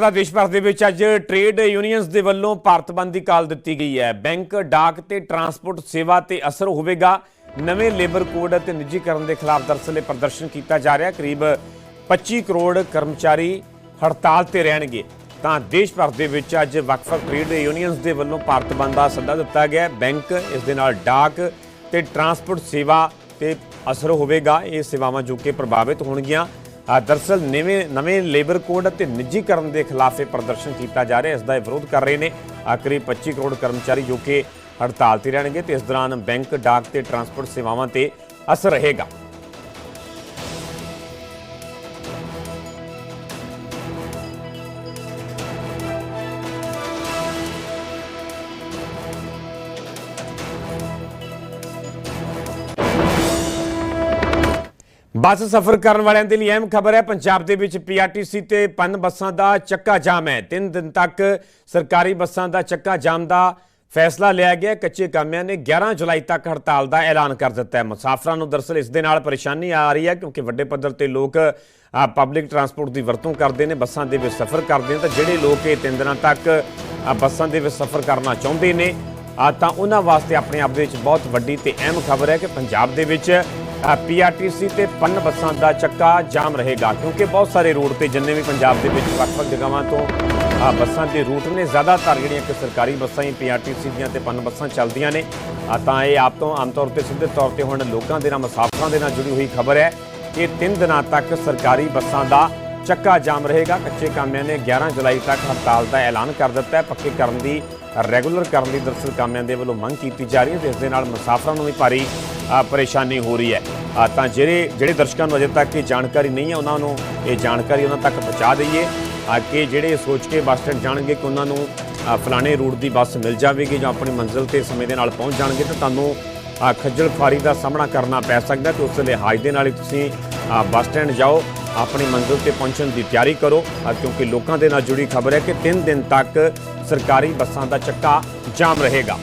ਦਾ ਦੇਸ਼ ਭਰ ਦੇ ਵਿੱਚ ਅੱਜ ਟ੍ਰੇਡ ਯੂਨੀਅਨਸ ਦੇ ਵੱਲੋਂ ਭਾਰਤ ਬੰਦ ਦੀ ਕਾਲ ਦਿੱਤੀ ਗਈ ਹੈ। ਬੈਂਕ, ਡਾਕ ਤੇ ਟਰਾਂਸਪੋਰਟ ਸੇਵਾ ਤੇ ਅਸਰ ਹੋਵੇਗਾ। ਨਵੇਂ ਲੇਬਰ ਕੋਡ ਅਤੇ ਨਿੱਜੀਕਰਨ ਦੇ ਖਿਲਾਫ ਦਰਅਸਲ ਇਹ ਪ੍ਰਦਰਸ਼ਨ ਕੀਤਾ ਜਾ ਰਿਹਾ। ਕਰੀਬ 25 ਕਰੋੜ ਕਰਮਚਾਰੀ ਹੜਤਾਲ ਤੇ ਰਹਿਣਗੇ। ਤਾਂ ਦੇਸ਼ ਭਰ ਦੇ ਵਿੱਚ ਅੱਜ ਵੱਖ-ਵੱਖ ਟ੍ਰੇਡ ਯੂਨੀਅਨਸ ਦੇ ਵੱਲੋਂ ਭਾਰਤ ਬੰਦ ਦਾ ਸੱਦਾ ਦਿੱਤਾ ਗਿਆ ਬੈਂਕ, ਇਸ ਦੇ ਨਾਲ ਡਾਕ ਤੇ ਟਰਾਂਸਪੋਰਟ ਸੇਵਾ ਤੇ ਅਸਰ ਹੋਵੇਗਾ। ਇਹ ਸੇਵਾਵਾਂ ਜੋ ਕਿ ਪ੍ਰਭਾਵਿਤ ਹੋਣਗੀਆਂ। ਦਰਸਲ ਨਵੇਂ ਨਵੇਂ ਲੇਬਰ ਕੋਡ ਅਤੇ ਨਿੱਜੀਕਰਨ ਦੇ ਖਿਲਾਫ ਇਹ ਪ੍ਰਦਰਸ਼ਨ ਕੀਤਾ ਜਾ ਰਿਹਾ ਇਸ ਦਾ ਇਹ ਵਿਰੋਧ ਕਰ ਰਹੇ ਨੇ ਆ ਕਰੀਬ 25 ਕਰੋੜ ਕਰਮਚਾਰੀ ਜੋ ਕਿ ਹੜਤਾਲ ਤੇ ਰਹਿਣਗੇ ਤੇ ਇਸ ਦੌਰਾਨ ਬੈਂਕ, ਡਾਕ ਤੇ ਟਰਾਂਸਪੋਰਟ ਸੇਵਾਵਾਂ ਤੇ ਅਸਰ ਰਹੇਗਾ। ਬੱਸ ਸਫ਼ਰ ਕਰਨ ਵਾਲਿਆਂ ਦੇ ਲਈ ਅਹਿਮ ਖਬਰ ਹੈ। ਪੰਜਾਬ ਦੇ ਵਿੱਚ ਪੀਆਰਟੀਸੀ ਤੇ ਪੰਨ ਬੱਸਾਂ ਦਾ ਚੱਕਾ ਜਾਮ ਹੈ। 3 ਦਿਨ ਤੱਕ ਸਰਕਾਰੀ ਬੱਸਾਂ ਦਾ ਚੱਕਾ ਜਾਮ ਦਾ ਫੈਸਲਾ ਲਿਆ ਗਿਆ। ਕੱਚੇ ਕਾਮਿਆਂ ਨੇ 11 ਜੁਲਾਈ ਤੱਕ ਹੜਤਾਲ ਦਾ ਐਲਾਨ ਕਰ ਦਿੱਤਾ ਹੈ। ਮੁਸਾਫਰਾਂ ਨੂੰ ਦਰਅਸਲ ਇਸ ਦੇ ਨਾਲ ਪਰੇਸ਼ਾਨੀ ਆ ਰਹੀ ਹੈ ਕਿਉਂਕਿ ਵੱਡੇ ਪੱਧਰ ਤੇ ਲੋਕ ਪਬਲਿਕ ਟਰਾਂਸਪੋਰਟ ਦੀ ਵਰਤੋਂ ਕਰਦੇ ਨੇ। ਬੱਸਾਂ ਦੇ ਵਿੱਚ ਸਫ਼ਰ ਕਰਦੇ ਨੇ ਤਾਂ ਜਿਹੜੇ ਲੋਕ ਇਹ ਤਿੰਨ ਦਿਨਾਂ ਤੱਕ ਬੱਸਾਂ ਦੇ ਵਿੱਚ ਸਫ਼ਰ ਕਰਨਾ ਚਾਹੁੰਦੇ ਨੇ ਆ ਤਾਂ ਉਹਨਾਂ ਵਾਸਤੇ ਆਪਣੇ ਆਪ ਦੇ ਵਿੱਚ ਬਹੁਤ ਵੱਡੀ ਤੇ ਅਹਿਮ ਖਬਰ ਹੈ ਕਿ ਪੰਜਾਬ ਦੇ ਵਿੱਚ ਪੀਆਰਟੀਸੀ ਤੇ ਪੰਨ ਬੱਸਾਂ ਦਾ ਚੱਕਾ ਜਾਮ ਰਹੇਗਾ ਕਿਉਂਕਿ ਬਹੁਤ ਸਾਰੇ ਰੋਡ ਤੇ ਜਿੰਨੇ ਵੀ ਪੰਜਾਬ ਦੇ ਵਿੱਚ ਵੱਖ-ਵੱਖ ਜਗ੍ਹਾਵਾਂ ਤੋਂ ਆ ਬੱਸਾਂ ਦੇ ਰੂਟ ਨੇ, ਜ਼ਿਆਦਾਤਰ ਜਿਹੜੀਆਂ ਕਿ ਸਰਕਾਰੀ ਬੱਸਾਂ ਹੀ ਪੀਆਰਟੀਸੀ ਦੀਆਂ ਤੇ ਪੰਨ ਬੱਸਾਂ ਚੱਲਦੀਆਂ ਨੇ। ਤਾਂ ਇਹ ਆਪ ਤੋਂ ਆਮ ਤੌਰ ਤੇ ਸਿੱਧੇ ਤੌਰ ਤੇ ਹੁਣ ਲੋਕਾਂ ਦੇ ਨਾਲ ਮੁਸਾਫਰਾਂ ਦੇ ਨਾਲ ਜੁੜੀ ਹੋਈ ਖਬਰ ਹੈ ਕਿ 3 ਦਿਨਾਂ ਤੱਕ ਸਰਕਾਰੀ ਬੱਸਾਂ ਦਾ ਚੱਕਾ ਜਾਮ ਰਹੇਗਾ। ਕੱਚੇ ਕਾਮਿਆਂ ਨੇ 11 ਜੁਲਾਈ ਤੱਕ ਹੜਤਾਲ ਦਾ ਐਲਾਨ ਕਰ ਦਿੱਤਾ ਹੈ। ਪੱਕੇ ਕਰਨ ਦੀ, ਰੈਗੂਲਰ ਕਰਨ ਦੀ ਦਰਸਲ ਕਾਮਿਆਂ ਦੇ ਵੱਲੋਂ ਮੰਗ ਕੀਤੀ ਜਾ ਰਹੀ ਹੈ। ਤੇ ਇਸ ਦੇ ਨਾਲ ਮੁਸਾਫਰਾਂ ਨੂੰ ਵੀ ਭਾਰੀ ਪਰੇਸ਼ਾਨੀ ਹੋ ਰਹੀ ਹੈ। ਤਾਂ ਜਿਹੜੇ ਜਿਹੜੇ ਦਰਸ਼ਕਾਂ ਨੂੰ ਅਜੇ ਤੱਕ ਇਹ ਜਾਣਕਾਰੀ ਨਹੀਂ ਹੈ, ਉਹਨਾਂ ਨੂੰ ਇਹ ਜਾਣਕਾਰੀ ਉਹਨਾਂ ਤੱਕ ਪਹੁੰਚਾ ਦਈਏ। ਕਿ ਜਿਹੜੇ ਸੋਚ ਕੇ ਬੱਸ ਸਟੈਂਡ ਜਾਣਗੇ ਕਿ ਉਹਨਾਂ ਨੂੰ ਫਲਾਣੇ ਰੂਟ ਦੀ ਬੱਸ ਮਿਲ ਜਾਵੇਗੀ ਜਾਂ ਆਪਣੀ ਮੰਜ਼ਿਲ ਤੇ ਸਮੇਂ ਦੇ ਨਾਲ ਪਹੁੰਚ ਜਾਣਗੇ, ਤਾਂ ਤੁਹਾਨੂੰ ਖੱਜਲ ਖੁਆਰੀ ਦਾ ਸਾਹਮਣਾ ਕਰਨਾ ਪੈ ਸਕਦਾ ਤੇ ਉਸ ਲਿਹਾਜ਼ ਦੇ ਨਾਲ ਹੀ ਤੁਸੀਂ ਬੱਸ ਸਟੈਂਡ ਜਾਓ। ਆਪਣੀ ਮੰਜ਼ਿਲ ਤੇ ਪਹੁੰਚਣ ਦੀ ਤਿਆਰੀ ਕਰੋ। ਕਿਉਂਕਿ ਲੋਕਾਂ ਦੇ ਨਾਲ ਜੁੜੀ ਖਬਰ ਹੈ ਕਿ 3 ਦਿਨ ਤੱਕ ਸਰਕਾਰੀ ਬੱਸਾਂ ਦਾ ਚੱਕਾ ਜਾਮ ਰਹੇਗਾ।